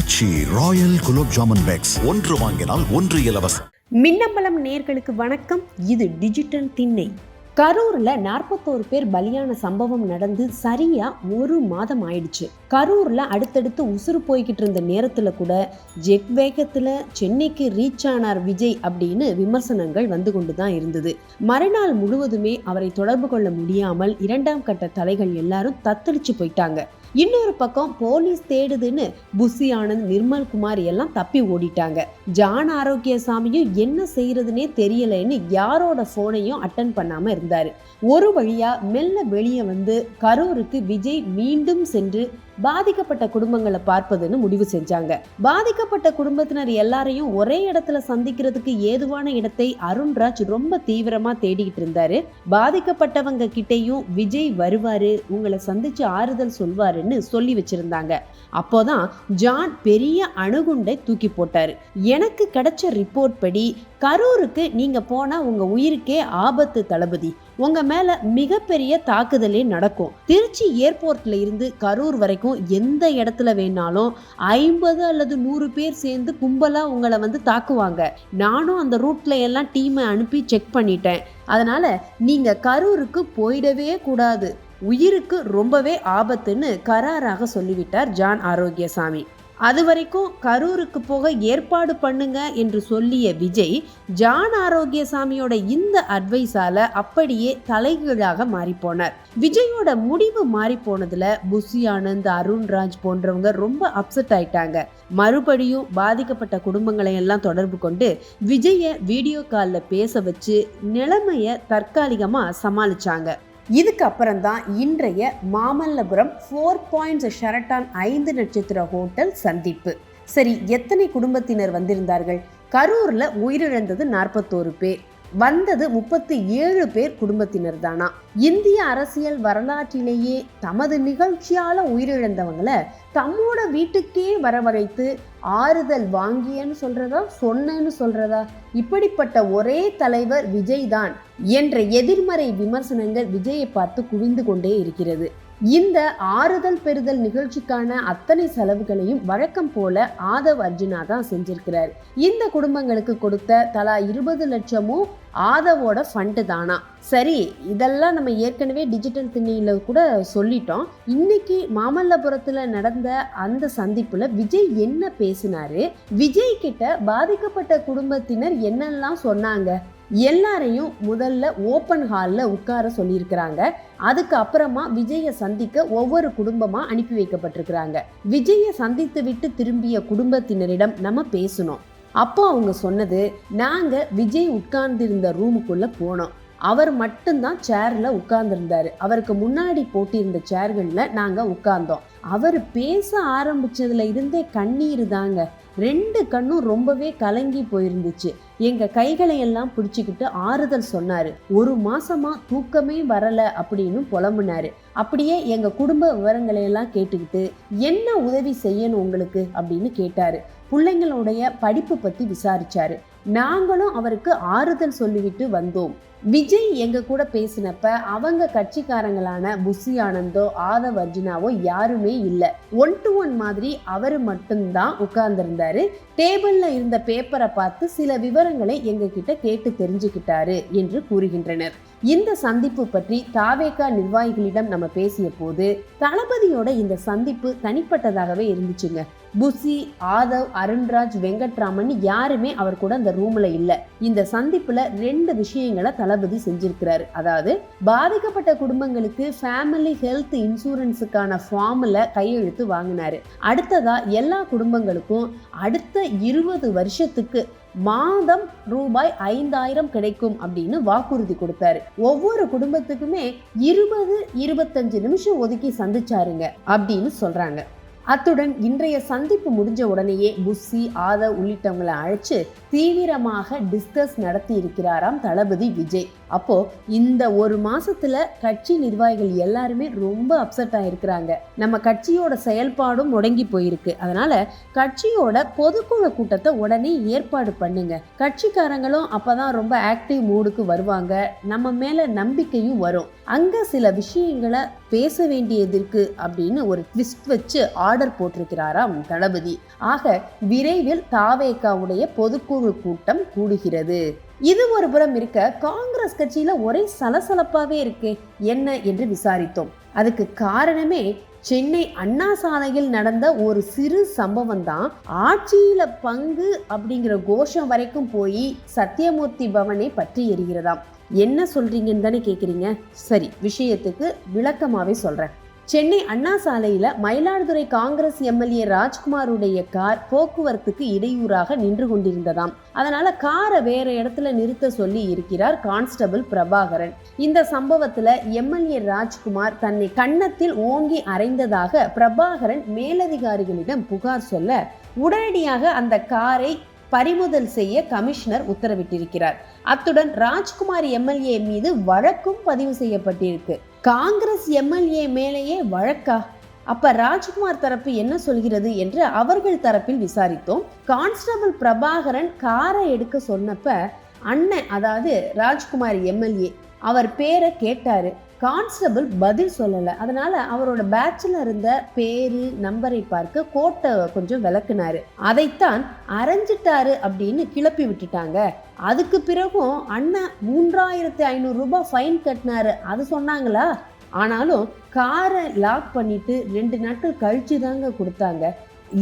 ஆச்சி royal gulab jamun packs ஒன்று வாங்கினால் ஒன்று இலவசம். மின்னம்பலம் நேர்களுக்கு வணக்கம். இது டிஜிட்டல் திண்ணை. கரூர்ல நாற்பத்தோரு பேர் பலியான சம்பவம் நடந்து சரியா ஒரு மாதம் ஆயிடுச்சு. கரூர்ல அடுத்தடுத்து உசுறு போய்கிட்டு இருந்த நேரத்துல கூட ஜெட் வேகத்துல சென்னைக்கு ரீச் ஆனார் விஜய் அப்படின்னு விமர்சனங்கள் வந்து கொண்டு தான் இருந்தது. மறுநாள் முழுவதுமே அவரை தொடர்பு கொள்ள முடியாமல் இரண்டாம் கட்ட தலைகள் எல்லாரும் தத்தளிச்சு போயிட்டாங்க. இன்னொரு பக்கம் போலீஸ் தேடுதுன்னு புசி ஆனந்த் நிர்மல் குமார் எல்லாம் தப்பி ஓடிட்டாங்க. ஜான் ஆரோக்கியசாமியும் என்ன செய்யறதுனே தெரியலைன்னு யாரோட போனையும் அட்டன் பண்ணாம இருந்தாரு. ஒரு வழியா மெல்ல வெளியே வந்து கரூருக்கு விஜய் மீண்டும் சென்று பாதிக்கப்பட்ட குடும்பங்களை பார்ப்பதுன்னு முடிவு செஞ்சாங்க. பாதிக்கப்பட்ட குடும்பத்தினர் எல்லாரையும் ஒரே இடத்துல சந்திக்கிறதுக்கு ஏதுவான இடத்தை அருண்ராஜ் ரொம்ப தீவிரமா தேடிக்கிட்டு இருந்தாரு. பாதிக்கப்பட்டவங்க கிட்டேயும் விஜய் வருவாரு உங்களை சந்திச்சு ஆறுதல் சொல்வாருன்னு சொல்லி வச்சிருந்தாங்க. அப்போதான் ஜான் பெரிய அணுகுண்டை தூக்கி போட்டாரு. எனக்கு கிடைச்ச ரிப்போர்ட் படி கரூருக்கு நீங்க போனா உங்க உயிருக்கே ஆபத்து தளபதி. உங்க மேல மிகப்பெரிய தாக்குதலே நடக்கும். திருச்சி ஏர்போர்ட்ல இருந்து கரூர் வரைக்கும் எந்த இடத்துல வேணாலும் ஐம்பது அல்லது நூறு பேர் சேர்ந்து கும்பலா உங்களை வந்து தாக்குவாங்க. நானும் அந்த ரூட்ல எல்லாம் டீமை அனுப்பி செக் பண்ணிட்டேன். அதனால நீங்க கரூருக்கு போயிடவே கூடாது. உயிருக்கு ரொம்பவே ஆபத்துன்னு கராராக சொல்லிவிட்டார் ஜான் ஆரோக்கியசாமி. அது வரைக்கும் கரூருக்கு போக ஏற்பாடு பண்ணுங்க என்று சொல்லிய விஜய் ஜான் ஆரோக்கியசாமியோட இந்த அட்வைஸால அப்படியே தலைகீழாக மாறிப்போனார். விஜயோட முடிவு மாறி போனதுல புசி ஆனந்த் அருண்ராஜ் போன்றவங்க ரொம்ப அப்செட் ஆயிட்டாங்க. மறுபடியும் பாதிக்கப்பட்ட குடும்பங்களை எல்லாம் தொடர்பு கொண்டு விஜய வீடியோ காலில் பேச வச்சு நிலைமைய தற்காலிகமா சமாளிச்சாங்க. இதுக்கு தான் இன்றைய மாமல்லபுரம் ஃபோர் பாயிண்ட்ஸ் ஷெரட்டான் ஐந்து நட்சத்திர ஹோட்டல் சந்திப்பு. சரி எத்தனை குடும்பத்தினர் வந்திருந்தார்கள்? கரூரில் உயிரிழந்தது நாற்பத்தோரு பேர். வந்தது முப்பத்தி ஏழு பேர் குடும்பத்தினர் தானா இந்திய அரசியல் வரலாற்றிலேயே தமது நிகழ்ச்சியால உயிரிழந்தவங்கள தம்மோட வீட்டுக்கே வரவழைத்து ஆறுதல் வாங்கியன்னு சொல்றதா? சொன்னேன்னு சொல்றதா? இப்படிப்பட்ட ஒரே தலைவர் விஜய் தான் என்ற எதிர்மறை விமர்சனங்கள் விஜயை பார்த்து குவிந்து கொண்டே இருக்கிறது. இந்த ஆறுதல் பெறுதல் நிகழ்ச்சிக்கான அத்தனை செலவுகளையும் வழக்கம் போல ஆதவ் அர்ஜுனா தான் செஞ்சிருக்கிறார். இந்த குடும்பங்களுக்கு கொடுத்த தலா இருபது லட்சமும் ஆதவோட ஃபண்டு தானா? சரி இதெல்லாம் நம்ம ஏற்கனவே டிஜிட்டல் திண்ணையில கூட சொல்லிட்டோம். இன்னைக்கு மாமல்லபுரத்தில் நடந்த அந்த சந்திப்பில் விஜய் என்ன பேசினாரு? விஜய் கிட்ட பாதிக்கப்பட்ட குடும்பத்தினர் என்னெல்லாம் சொன்னாங்க? எல்லாரையும் முதல்ல ஓப்பன் ஹாலில் உட்கார சொல்லியிருக்கிறாங்க. அதுக்கு அப்புறமா விஜயை சந்திக்க ஒவ்வொரு குடும்பமாக அனுப்பி வைக்கப்பட்டிருக்கிறாங்க. விஜயை சந்தித்து விட்டு திரும்பிய குடும்பத்தினரிடம் நம்ம பேசணும். அப்போ அவங்க சொன்னது நாங்கள் விஜய் உட்கார்ந்திருந்த ரூமுக்குள்ளே போனோம். அவர் மட்டும்தான் சேரில் உட்கார்ந்துருந்தார். அவருக்கு முன்னாடி போட்டிருந்த சேர்களில் நாங்கள் உட்கார்ந்தோம். அவர் பேச ஆரம்பிச்சதுல இருந்தே கண்ணீர் தாங்க. ரெண்டு கண்ணும் ரொம்பவே கலங்கி போயிருந்துச்சு. எங்க கைகளை எல்லாம் பிடிச்சிக்கிட்டு ஆறுதல் சொன்னாரு. ஒரு மாசமா தூக்கமே வரல அப்படின்னு புலம்புனாரு. அப்படியே எங்க குடும்ப விவரங்களை எல்லாம் கேட்டுக்கிட்டு என்ன உதவி செய்யணும் உங்களுக்கு? அப்படின்னு கேட்டாரு. பிள்ளைங்களுடைய படிப்பு பத்தி விசாரிச்சாரு. நாங்களும் அவருக்கு ஆறுதல் சொல்லிவிட்டு வந்தோம். விஜய் எங்கள் கூட பேசினப்ப அவங்க கட்சிக்காரங்களான புசி ஆனந்தோ ஆதவ் அர்ஜுனாவோ யாருமே இல்லை. ஒன் டு ஒன் மாதிரி அவர் மட்டும்தான் உட்கார்ந்துருந்தாரு. டேபிளில் இருந்த பேப்பரை பார்த்து சில விவரங்களை எங்ககிட்ட கேட்டு தெரிஞ்சுக்கிட்டாரு என்று கூறுகின்றனர். இந்த சந்திப்பு பற்றி தாவேகா நிர்வாகிகளிடம் நம்ம பேசிய போது தளபதியோட இந்த சந்திப்பு தனிப்பட்டதாகவே இருந்துச்சுங்க. புசி ஆதவ் அருண்ராஜ் வெங்கட்ராமன் யாருமே அவர் கூட அந்த ரூம்ல இல்ல. இந்த சந்திப்புல ரெண்டு விஷயங்களை தளபதி செஞ்சிருக்கிறாரு. அதாவது பாதிக்கப்பட்ட குடும்பங்களுக்கு ஃபேமிலி ஹெல்த் இன்சூரன்ஸுக்கான ஃபார்ம்ல கையெழுத்து வாங்கினாரு. அடுத்ததா எல்லா குடும்பங்களுக்கும் அடுத்த இருபது வருஷத்துக்கு மாதம் ரூபாய் ஐந்தாயிரம் கிடைக்கும் அப்படின்னு வாக்குறுதி கொடுத்தாரு. ஒவ்வொரு குடும்பத்துக்குமே இருபது இருபத்தஞ்சு நிமிஷம் ஒதுக்கி சந்திச்சாருங்க அப்படின்னு சொல்றாங்க. அத்துடன் இன்றைய சந்திப்பு முடிஞ்ச உடனேயே புஸ்ஸி ஆத உள்ளிட்டவங்களை அழைச்சு தீவிரமாக டிஸ்கஸ் நடத்தி இருக்கிறாராம் தளபதி விஜய். அப்போ இந்த ஒரு மாசத்துல கட்சி நிர்வாகிகள் எல்லாருமே ரொம்ப அப்செட் ஆயிருக்கிறாங்க. நம்ம கட்சியோட செயல்பாடும் முடங்கி போயிருக்கு. அதனால கட்சியோட பொதுக்குழு கூட்டத்தை உடனே ஏற்பாடு பண்ணுங்க. கட்சிக்காரங்களும் அப்பதான் ரொம்ப ஆக்டிவ் மூடுக்கு வருவாங்க. நம்ம மேல நம்பிக்கையும் வரும். அங்க சில விஷயங்களை பேச வேண்டியது இருக்கு அப்படின்னு ஒரு ட்விஸ்ட் வச்சு ஆர்டர் போட்டிருக்கிறாராம் தளபதி. ஆக விரைவில் தாவேகாவுடைய பொதுக்குழு கூட்டம் கூடுகிறது. இது ஒரு புறம் இருக்க காங்கிரஸ் கட்சியில ஒரே சலசலப்பாவே இருக்கு என்ன என்று விசாரித்தோம். அதுக்கு காரணமே சென்னை அண்ணா சாலையில் நடந்த ஒரு சிறு சம்பவம் தான் ஆட்சியில பங்கு அப்படிங்கிற கோஷம் வரைக்கும் போய் சத்தியமூர்த்தி பவனை பற்றி எரிகிறதாம். என்ன சொல்றீங்கன்னு தானே கேக்குறீங்க? சரி விஷயத்துக்கு விளக்கமாவே சொல்றேன். சென்னை அண்ணா சாலையில் மயிலாடுதுறை காங்கிரஸ் எம்எல்ஏ ராஜ்குமாருடைய கார் போக்குவரத்துக்கு இடையூறாக நின்று கொண்டிருந்ததாம். அதனால காரை வேற இடத்துல நிறுத்த சொல்லி இருக்கிறார் கான்ஸ்டபிள் பிரபாகரன். இந்த சம்பவத்துல எம்எல்ஏ ராஜ்குமார் தன்னை கன்னத்தில் ஓங்கி அறைந்ததாக பிரபாகரன் மேலதிகாரிகளிடம் புகார் சொல்ல உடனடியாக அந்த காரை பறிமுதல் செய்ய கமிஷனர் உத்தரவிட்டிருக்கிறார். அத்துடன் ராஜ்குமார் எம்எல்ஏ மீது வழக்கும் பதிவு செய்யப்பட்டிருக்கு. காங்கிரஸ் எம்எல்ஏ மேலேயே வழக்கா? அப்ப ராஜ்குமார் தரப்பு என்ன சொல்கிறது என்று அவர்கள் தரப்பில் விசாரித்தோம். கான்ஸ்டபிள் பிரபாகரன் காரை எடுக்க சொன்னப்ப அண்ணன் அதாவது ராஜ்குமார் எம்எல்ஏ அவர் பேரை கேட்டார். கான்ஸ்டபிள் பதில் சொல்லலை. அதனால் அவரோட பேட்சில் இருந்த பேரு நம்பரை பார்க்க கோட்டை கொஞ்சம் விளக்குனாரு. அதைத்தான் அரைஞ்சிட்டாரு அப்படின்னு கிளப்பி விட்டுட்டாங்க. அதுக்கு பிறகும் அண்ணன் மூன்றாயிரத்தி ஐநூறு ரூபாய் ஃபைன் கட்டினாரு. அது சொன்னாங்களா? ஆனாலும் காரை லாக் பண்ணிட்டு ரெண்டு நாட்கள் கழிச்சு தாங்க கொடுத்தாங்க.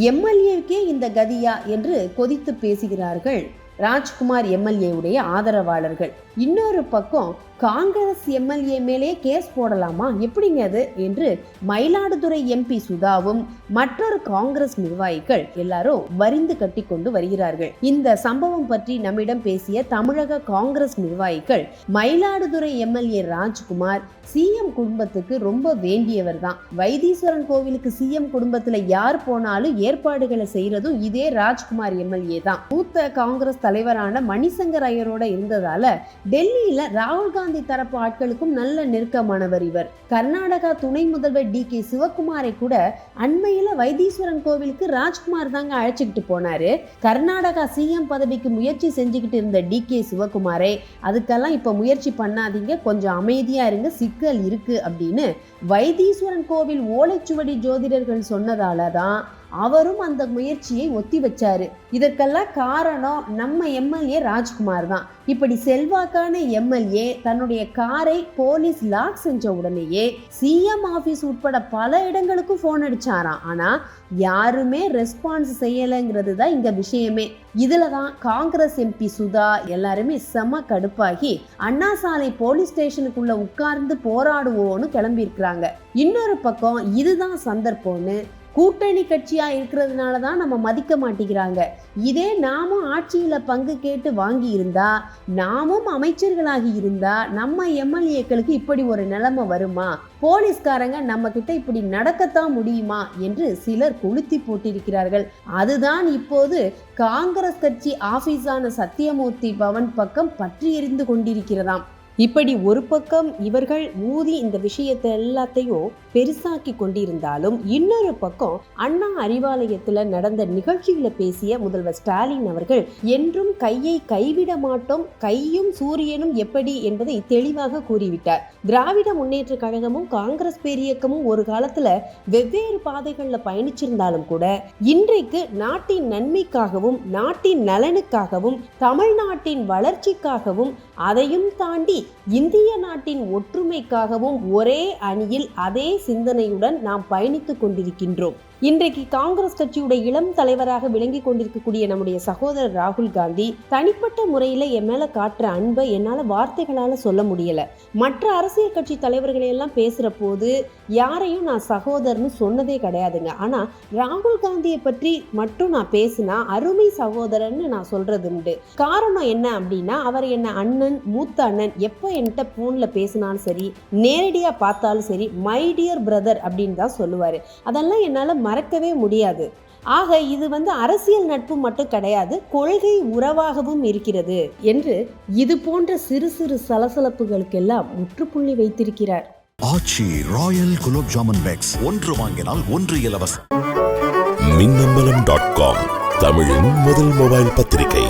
எம்எல்ஏக்கே இந்த கதியா என்று கொதித்து பேசுகிறார்கள் ராஜ்குமார் எம்எல்ஏவுடைய ஆதரவாளர்கள். இன்னொரு பக்கம் காங்கிரஸ் எம்எல்ஏ மேலே கேஸ் போடலாமா? எப்படிங்க அது? என்று மயிலாடுதுறை எம்பி சுதாவும் மற்றொரு காங்கிரஸ் நிர்வாகிகள் எல்லாரும் வரிந்து கட்டி கொண்டு வருகிறார்கள். இந்த சம்பவம் பற்றி நம்மிடம் பேசிய தமிழக காங்கிரஸ் நிர்வாகிகள் மயிலாடுதுறை எம்எல்ஏ ராஜ்குமார் சிஎம் குடும்பத்துக்கு ரொம்ப வேண்டியவர் தான். வைத்தீஸ்வரன் கோவிலுக்கு சிஎம் குடும்பத்துல யார் போனாலும் ஏற்பாடுகளை செய்யறதும் இதே ராஜ்குமார் எம்எல்ஏ தான். மூத்த காங்கிரஸ் தலைவரான மணிசங்கர் ஐயரோட இருந்ததால டெல்லியில ராகுல் காந்தி காந்தி தரப்பு ஆட்களுக்கும் நல்ல நெருக்கமானவர் இவர். கர்நாடகா துணை முதல்வர் டி கே சிவகுமாரை கூட அண்மையில வைத்தீஸ்வரன் கோவிலுக்கு ராஜ்குமார் தாங்க அழைச்சிக்கிட்டு போனாரு. கர்நாடகா சிஎம் பதவிக்கு முயற்சி செஞ்சுக்கிட்டு இருந்த டி கே சிவகுமாரை அதுக்கெல்லாம் இப்ப முயற்சி பண்ணாதீங்க கொஞ்சம் அமைதியா இருங்க சிக்கல் இருக்கு அப்படின்னு வைத்தீஸ்வரன் கோவில் ஓலைச்சுவடி ஜோதிடர்கள் சொன்னதால தான் அவரும் அந்த முயற்சியை ஒத்தி வச்சாரு. இதற்கெல்லாம் காரணம் நம்ம எம்எல்ஏ ராஜ்குமார் தான். இப்படி செல்வாக்கான எம்எல்ஏ தன்னுடைய காரை போலீஸ் லாக் செஞ்ச உடனேயே சிஎம் ஆபீஸ் உட்பட பல இடங்களுக்கு ஃபோன் அடிச்சாராம். ஆனா யாருமே ரெஸ்பான்ஸ் செய்யலைங்கிறது தான் இங்க விஷயமே. இதுல தான் காங்கிரஸ் எம்பி சுதா எல்லாருமே செம கடுப்பாகி அண்ணா சாலை போலீஸ் ஸ்டேஷனுக்குள்ள உட்கார்ந்து போராடுவோன்னு கிளம்பி இருக்கிறாங்க இன்னொரு பக்கம் இதுதான் சந்தர்ப்பம்னு கூட்டணி கட்சியாக இருக்கிறதுனால தான் நம்ம மதிக்க மாட்டேங்கிறாங்க. இதே நாமும் ஆட்சியில் பங்கு கேட்டு வாங்கி இருந்தா நாமும் அமைச்சர்களாகி இருந்தா நம்ம எம்எல்ஏக்களுக்கு இப்படி ஒரு நிலைமை வருமா? போலீஸ்காரங்க நம்ம கிட்ட இப்படி நடக்கத்தான் முடியுமா? என்று சிலர் கொளுத்தி போட்டிருக்கிறார்கள். அதுதான் இப்போது காங்கிரஸ் கட்சி ஆபீஸான சத்தியமூர்த்தி பவன் பக்கம் பற்றி எரிந்து கொண்டிருக்கிறதாம். இப்படி ஒரு பக்கம் இவர்கள் ஊதி இந்த விஷயத்தை எல்லாத்தையும் பெருசாக்கி கொண்டிருந்தாலும் இன்னொரு பக்கம் அண்ணா அறிவாலயத்தில் நடந்த நிகழ்ச்சியில் பேசிய முதல்வர் ஸ்டாலின் அவர்கள் என்றும் கையை கைவிட மாட்டோம் கையும் சூரியனும் எப்படி? என்பதை தெளிவாக கூறிவிட்டார். திராவிட முன்னேற்ற கழகமும் காங்கிரஸ் பேரியக்கமும் ஒரு காலத்தில் வெவ்வேறு பாதைகளில் பயணிச்சிருந்தாலும் கூட இன்றைக்கு நாட்டின் நன்மைக்காகவும் நாட்டின் நலனுக்காகவும் தமிழ்நாட்டின் வளர்ச்சிக்காகவும் அதையும் தாண்டி இந்திய நாட்டின் ஒற்றுமைக்காகவும் ஒரே அணியில் அதே சிந்தனையுடன் நாம் பயணித்துக் கொண்டிருக்கின்றோம். இன்றைக்கு காங்கிரஸ் கட்சியுடைய இளம் தலைவராக விளங்கி கொண்டிருக்கக்கூடிய நம்முடைய சகோதரர் ராகுல் காந்தி தனிப்பட்ட முறையில் என் மேல காட்டுற அன்பை என்னால் வார்த்தைகளால் சொல்ல முடியல. மற்ற அரசியல் கட்சி தலைவர்களை எல்லாம் பேசுகிற போது யாரையும் நான் சகோதரன்னு சொன்னதே கிடையாதுங்க. ஆனால் ராகுல் காந்தியை பற்றி மட்டும் நான் பேசினா அருமை சகோதரன்னு நான் சொல்றது உண்டு. காரணம் என்ன அப்படின்னா அவர் என்ன அண்ணன் மூத்த அண்ணன் எப்போ என்கிட்ட ஃபோனில் பேசினாலும் சரி நேரடியாக பார்த்தாலும் சரி மை டியர் பிரதர் அப்படின்னு தான் சொல்லுவார். அதெல்லாம் என்னால் மறக்கவே முடியாது. ஆக இது வந்து அரசியல் நட்பு மட்டும் கிடையாது கொள்கை உறவாகவும் இருக்கிறது என்று இது போன்ற சிறு சிறு சலசலப்புகளுக்கெல்லாம் முற்றுப்புள்ளி வைத்திருக்கிறார். ஆச்சி ராயல் குலோப் ஜாமன் பேக்ஸ் ஒன்று வாங்கினால் ஒன்று இலவசம். மின்னம்பலம் டாட் காம் தமிழின் முதல் மொபைல் பத்திரிகை.